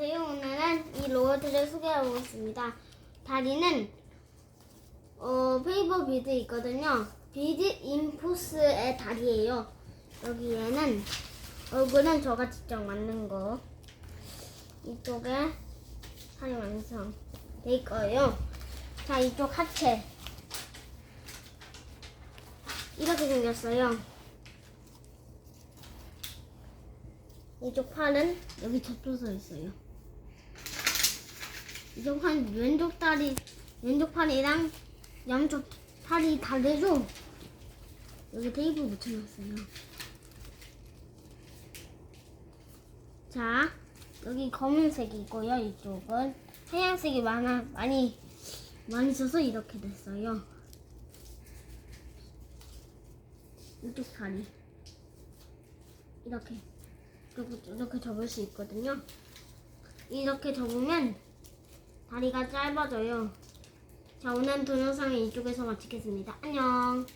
안녕하세요. 오늘은 이 로봇을 소개하고 있습니다. 다리는 어, 페이버 비드 있거든요. 비드 인포스의 다리예요. 여기에는 얼굴은 저가 직접 만든 거. 이쪽에 다리 완성 돼 있고요. 자, 이쪽 하체 이렇게 생겼어요. 이쪽 팔은 여기 접혀서 있어요. 이쪽 팔 왼쪽 다리 왼쪽 팔이랑 양쪽 팔이 다르죠? 여기 테이프 붙여놨어요. 자, 여기 검은색이 있고요. 이쪽은 하얀색이 많아 많이 많이 있어서 이렇게 됐어요. 이쪽 다리 이렇게, 이렇게 접을 수 있거든요. 이렇게 접으면 다리가 짧아져요. 자, 오늘 동영상은 이쪽에서 마치겠습니다. 안녕.